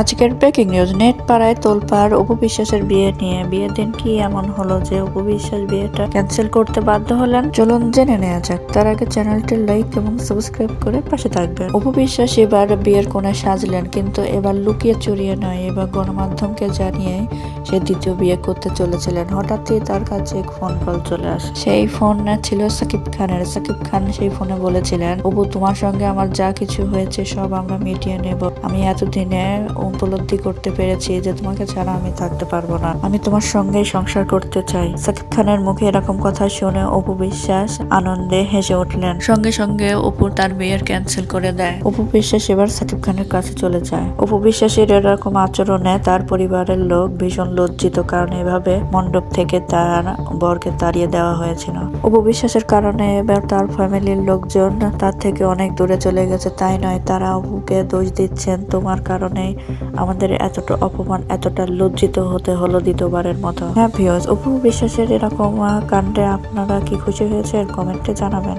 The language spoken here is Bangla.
আজকের ব্রেকিং নিউজ নেট পাড়ায় তোলপাড় অপু বিশ্বাসের বিয়ে নিয়ে। বিয়ের দিন কি এমন হলো যে অপু বিশ্বাস বিয়েটা ক্যান্সেল করতে বাধ্য হলেন? চলুন জেনে নেওয়া যাক। তার আগে চ্যানেলটি লাইক এবং সাবস্ক্রাইব করে পাশে থাকবেন। অপু বিশ্বাস এবার বিয়ের কোণে সাজলেন, কিন্তু এবার লুকিয়ে চুরিয়ে নয়, এবার গণমাধ্যমকে জানিয়ে সে দ্বিতীয় বিয়ে করতে চলেছিলেন। হঠাৎই তার কাছে এক ফোন কল চলে আসে। সেই ফোন ছিল সাকিব খানের। সাকিব খান সেই ফোনে বলেছিলেন, অপু, তোমার সঙ্গে আমার যা কিছু হয়েছে সব আমরা মিটিয়ে নেব। আমি এতদিনে উপলব্ধি করতে পেরেছি যে তোমাকে ছাড়া আমি থাকতে পারব না। আমি তোমার সঙ্গে সংসার করতে চাই। সাকিব খানের মুখে এরকম কথা শুনে অপু বিশ্বাস আনন্দে হেসে উঠলেন। সঙ্গে সঙ্গে অপু তার বিয়ের ক্যান্সেল করে দেয়। অপু বিশ্বাস এবার সাকিব খানের কাছে চলে যায়। অপু বিশ্বাসের এরকম আচরণে তার পরিবারের লোক ভীষণ লজ্জিত কারণ এভাবে মণ্ডপ থেকে তার বরকে তাড়িয়ে দেওয়া হয়েছিল। অপু বিশ্বাসের কারণে এবার তার ফ্যামিলির লোকজন তার থেকে অনেক দূরে চলে গেছে। তাই নয় তারা অপুকে দোষ দিচ্ছেন। তোমার কারণে আমাদের এতটা অপমান, এতটা লজ্জিত হতে হলো দ্বিতীয়বারের মতো। হ্যাঁ ভিওস অপু বিশ্বাসের এরকম কাণ্ডে আপনারা কি খুশি হয়েছে কমেন্টে জানাবেন।